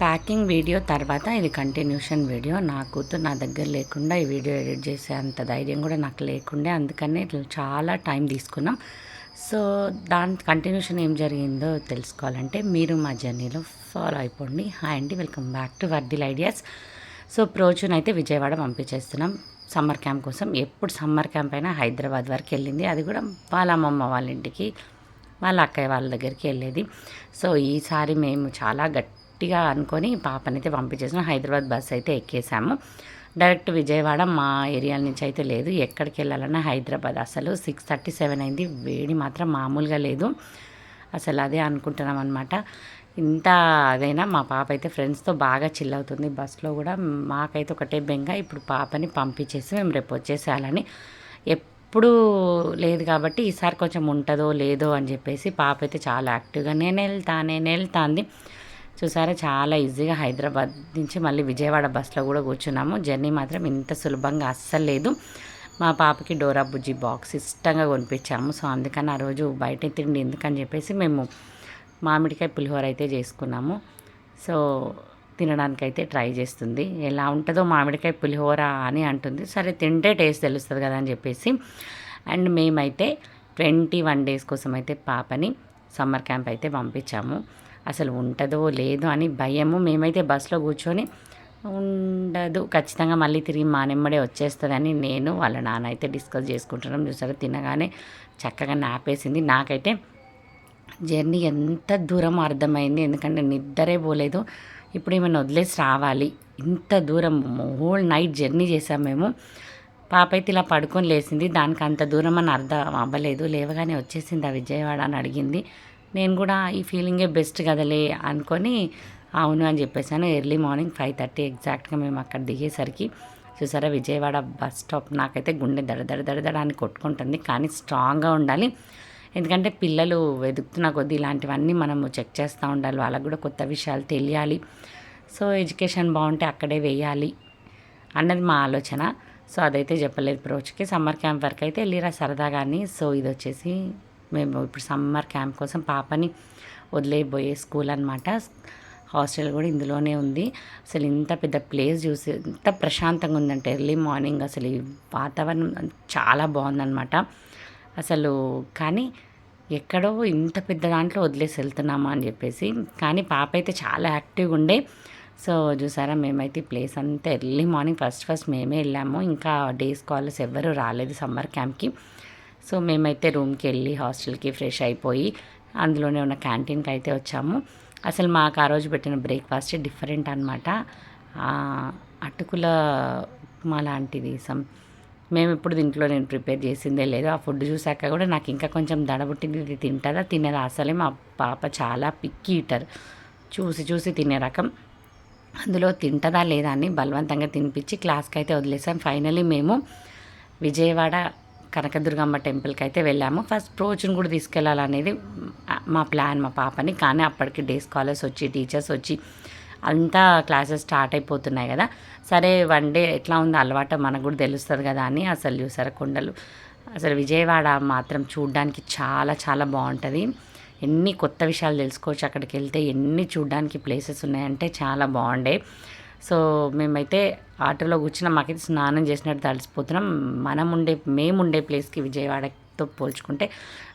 Packing video తర్వాత ఇది continuation video. నా కూతురు నా దగ్గర లేకుండా ఈ వీడియో ఎడిట్ చేసే అంత ధైర్యం కూడా నాకు లేకుండే. అందుకనే ఇట్లా చాలా టైం తీసుకున్నాం. సో దాని కంటిన్యూషన్ ఏం జరిగిందో తెలుసుకోవాలంటే మీరు మా జర్నీలో ఫాలో అయిపోండి. హాయ్ అండి వెల్కమ్ బ్యాక్ టు వర్దిల్ ఐడియాస్. సో ప్రోచున్ అయితే విజయవాడ పంపించేస్తున్నాం. సమ్మర్ క్యాంప్ కోసం ఎప్పుడు సమ్మర్ క్యాంప్ అయినా హైదరాబాద్ వరకు వెళ్ళింది. అది కూడా వాళ్ళ అమ్మమ్మ వాళ్ళ ఇంటికి వాళ్ళ అక్కయ్య వాళ్ళ దగ్గరికి వెళ్ళేది. సో ఈసారి మేము చాలా గట్టిగా అనుకొని పాపనైతే పంపించేసాం హైదరాబాద్ బస్ అయితే ఎక్కేసాము. డైరెక్ట్ విజయవాడ మా ఏరియా నుంచి అయితే లేదు. ఎక్కడికి వెళ్ళాలన్నా హైదరాబాద్. అసలు సిక్స్ థర్టీ సెవెన్ అయింది. వేడి మాత్రం మామూలుగా లేదు. అసలు అదే అనుకుంటున్నాం అనమాట ఇంత అదైనా మా పాప అయితే ఫ్రెండ్స్తో బాగా చిల్ అవుతుంది. బస్లో కూడా మాకైతే ఒకటే బెంగ. ఇప్పుడు పాపని పంపించేసి మేము రేపు వచ్చేసేయాలని ఎప్పుడు లేదు కాబట్టి ఈసారి కొంచెం ఉంటుందో లేదో అని చెప్పేసి పాప అయితే చాలా యాక్టివ్గా నేను వెళ్తా నేను వెళ్తా అంది. చూసారా చాలా ఈజీగా హైదరాబాద్ నుంచి మళ్ళీ విజయవాడ బస్సులో కూడా కూర్చున్నాము. జర్నీ మాత్రం ఇంత సులభంగా అస్సలు లేదు. మా పాపకి డోరా బుజ్జి బాక్స్ ఇష్టంగా కొనిపించాము. సో అందుకని ఆ రోజు బయట తిండి ఎందుకని చెప్పేసి మేము మామిడికాయ పులిహోర అయితే చేసుకున్నాము. సో తినడానికైతే ట్రై చేస్తుంది. ఎలా ఉంటుందో మామిడికాయ పులిహోర అని అంటుంది. సరే తింటే టేస్ట్ తెలుస్తుంది కదా అని చెప్పేసి. అండ్ మేమైతే ట్వంటీ వన్ డేస్ కోసం అయితే పాపని సమ్మర్ క్యాంప్ అయితే పంపించాము. అసలు ఉంటుందో లేదో అని భయము. మేమైతే బస్సులో కూర్చొని ఉండదు. ఖచ్చితంగా మళ్ళీ తిరిగి మా నెమ్మడే వచ్చేస్తుందని నేను వాళ్ళ నాన్న అయితే డిస్కస్ చేసుకుంటున్నాం. చూసారా? తినగానే చక్కగా నాపేసింది. నాకైతే జర్నీ ఎంత దూరం అర్థమైంది. ఎందుకంటే నిద్రే పోలేదు. ఇప్పుడు ఏమైనా వదిలేసి రావాలి. ఇంత దూరం హోల్ నైట్ జర్నీ చేసాం మేము. పాప అయితే ఇలా పడుకొని లేచింది. దానికి అంత దూరం అని అర్థం అవ్వలేదు. లేవగానే వచ్చేసింది ఆ విజయవాడ అని అడిగింది. నేను కూడా ఈ ఫీలింగే బెస్ట్ కదలే అనుకొని అవును అని చెప్పేసాను ఎర్లీ మార్నింగ్ ఫైవ్ థర్టీ ఎగ్జాక్ట్గా మేము అక్కడ దిగేసరికి చూసారా విజయవాడ బస్ స్టాప్ నాకైతే గుండె దడ దడ దడ దడ అని కొట్టుకుంటుంది. కానీ స్ట్రాంగ్గా ఉండాలి. ఎందుకంటే పిల్లలు వెతుకుతున్న కొద్దీ ఇలాంటివన్నీ మనము చెక్ చేస్తూ ఉండాలి. వాళ్ళకు కూడా కొత్త విషయాలు తెలియాలి. సో ఎడ్యుకేషన్ బాగుంటే అక్కడే వేయాలి అన్నది మా ఆలోచన. సో అదైతే చెప్పలేదు. ప్రోచ్కి సమ్మర్ క్యాంప్ వరకు అయితే వెళ్ళిరా సరదాగాని. సో ఇది వచ్చేసి మేము ఇప్పుడు సమ్మర్ క్యాంప్ కోసం పాపని వదిలేయబోయే స్కూల్ అనమాట హాస్టల్ కూడా ఇందులోనే ఉంది. అసలు ఇంత పెద్ద ప్లేస్ చూసి ఎంత ప్రశాంతంగా ఉందంటే ఎర్లీ మార్నింగ్ అసలు ఈ వాతావరణం చాలా బాగుందన్నమాట. అసలు కానీ ఎక్కడో ఇంత పెద్ద దాంట్లో వదిలేసి వెళ్తున్నామా అని చెప్పేసి కానీ పాప అయితే చాలా యాక్టివ్గా ఉండే. సో చూసారా మేమైతే ప్లేస్ అంతా ఎర్లీ మార్నింగ్ ఫస్ట్ ఫస్ట్ మేమే వెళ్ళాము. ఇంకా డే స్కాలర్స్ ఎవ్వరూ రాలేదు సమ్మర్ క్యాంప్కి. సో మేమైతే రూమ్కి వెళ్ళి హాస్టల్కి ఫ్రెష్ అయిపోయి అందులోనే ఉన్న క్యాంటీన్కి అయితే వచ్చాము. అసలు మాకు ఆ రోజు పెట్టిన బ్రేక్ఫాస్ట్ డిఫరెంట్ అనమాట అటుకుల ఉప్మా లాంటిది సమ్ మేము ఇప్పుడు దీంట్లో నేను ప్రిపేర్ చేసిందే లేదు. ఆ ఫుడ్ చూసాక కూడా నాకు ఇంకా కొంచెం దడబుట్టింది. ఇది తింటుందా తినేదా అసలే మా పాప చాలా పిక్కి ఈటర్. చూసి చూసి తినే రకం. అందులో తింటదా లేదా అని బలవంతంగా తినిపించి క్లాస్కి అయితే వదిలేసాం. ఫైనలీ మేము విజయవాడ కనకదుర్గమ్మ టెంపుల్కి అయితే వెళ్ళాము. ఫస్ట్ ప్రోచుని కూడా తీసుకెళ్ళాలనేది మా ప్లాన్ మా పాపని. కానీ అప్పటికి డే స్కాలర్స్ వచ్చి టీచర్స్ వచ్చి అంతా క్లాసెస్ స్టార్ట్ అయిపోతున్నాయి కదా. సరే వన్ డే ఎట్లా ఉందో అలవాటు మనకు కూడా తెలుస్తుంది కదా అని అసలు చూసారు కొండలు. అసలు విజయవాడ మాత్రం చూడడానికి చాలా చాలా బాగుంటుంది. ఎన్ని కొత్త విషయాలు తెలుసుకోవచ్చు అక్కడికి వెళ్తే ఎన్ని చూడడానికి ప్లేసెస్ ఉన్నాయంటే చాలా బాగుండే. సో మేమైతే ఆటోలో కూర్చున్న మాకైతే స్నానం చేసినట్టు తడిసిపోతున్నాం. మనం ఉండే మేము ఉండే ప్లేస్కి విజయవాడతో పోల్చుకుంటే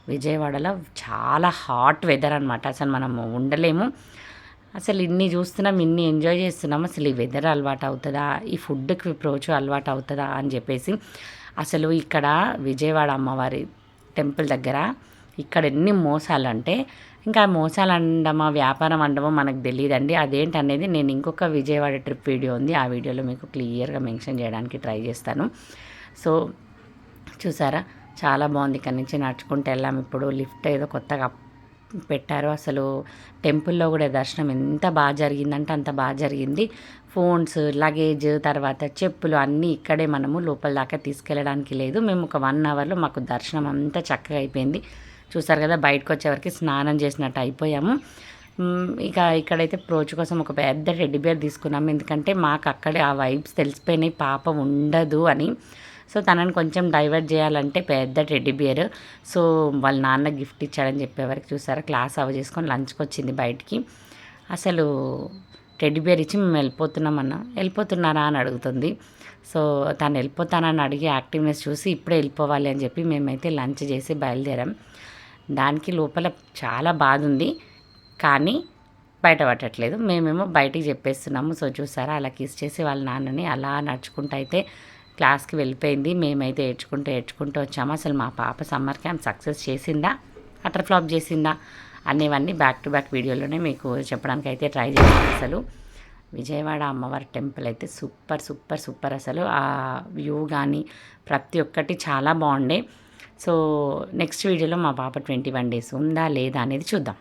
విజయవాడలో చాలా హాట్ వెదర్ అనమాట అసలు మనము ఉండలేము. అసలు ఇన్ని చూస్తున్నాం ఇన్ని ఎంజాయ్ చేస్తున్నాం. అసలు ఈ వెదర్ అలవాటు అవుతుందా? ఈ ఫుడ్కి ప్రోచు అలవాటు అవుతుందా? అని చెప్పేసి అసలు ఇక్కడ విజయవాడ అమ్మవారి టెంపుల్ దగ్గర ఇక్కడ ఎన్ని మోసాలంటే ఇంకా మోసాలు అండమా వ్యాపారం అండమో మనకు తెలియదండి అదేంటి అనేది నేను ఇంకొక విజయవాడ ట్రిప్ వీడియో ఉంది. ఆ వీడియోలో మీకు క్లియర్గా మెన్షన్ చేయడానికి ట్రై చేస్తాను. సో చూసారా? చాలా బాగుంది. ఇక్కడ నుంచి నడుచుకుంటూ వెళ్ళాము ఇప్పుడు లిఫ్ట్ ఏదో కొత్తగా పెట్టారు. అసలు టెంపుల్లో కూడా దర్శనం ఎంత బాగా జరిగిందంటే అంత బాగా జరిగింది. ఫోన్స్ లగేజ్ తర్వాత చెప్పులు అన్నీ ఇక్కడే మనము లోపల దాకా తీసుకెళ్ళడానికి లేదు. మేము ఒక వన్ అవర్లో మాకు దర్శనం అంతా చక్కగా అయిపోయింది. చూసారు కదా బయటకు వచ్చేవరకు స్నానం చేసినట్టు అయిపోయాము. ఇక ఇక్కడైతే ప్రోచ్ కోసం ఒక పెద్ద టెడ్డి బేర్ తీసుకున్నాము. ఎందుకంటే మాకు అక్కడే ఆ వైబ్స్ తెలిసిపోయినాయి పాప ఉండదు అని. సో తనని కొంచెం డైవర్ట్ చేయాలంటే పెద్ద టెడ్డి బియర్ సో వాళ్ళ నాన్న గిఫ్ట్ ఇచ్చాడని చెప్పేవరకు చూసారా క్లాస్ అవ చేసుకొని లంచ్కి వచ్చింది బయటికి. అసలు టెడ్డిబేర్ ఇచ్చి మేము వెళ్ళిపోతున్నామన్నా వెళ్ళిపోతున్నారా అని అడుగుతుంది. సో తను వెళ్ళిపోతానని అడిగి యాక్టివ్నెస్ చూసి ఇప్పుడే వెళ్ళిపోవాలి అని చెప్పి మేమైతే లంచ్ చేసి బయలుదేరాం. దానికి లోపల చాలా బాధ ఉంది కానీ బయట పట్టట్లేదు. మేమేమో బయటికి చెప్పేస్తున్నాము. సో చూసారా? అలా కిస్ చేసి వాళ్ళ నాన్నని అలా నడుచుకుంటూ అయితే క్లాస్కి వెళ్ళిపోయింది. మేమైతే ఏడ్చుకుంటూ ఏడ్చుకుంటూ వచ్చాము. అసలు మా పాప సమ్మర్ క్యాంప్ సక్సెస్ చేసిందా? అటర్ ఫ్లాప్ చేసిందా? అనేవన్నీ బ్యాక్ టు బ్యాక్ వీడియోలోనే మీకు చెప్పడానికి అయితే ట్రై చేశాను అసలు. విజయవాడ అమ్మవారి టెంపుల్ అయితే సూపర్ సూపర్ సూపర్. అసలు ఆ వ్యూ కానీ ప్రతి ఒక్కటి చాలా బాగుండే. సో నెక్స్ట్ వీడియోలో మా పాప ట్వంటీ వన్ డేస్ ఉందా లేదా అనేది చూద్దాం.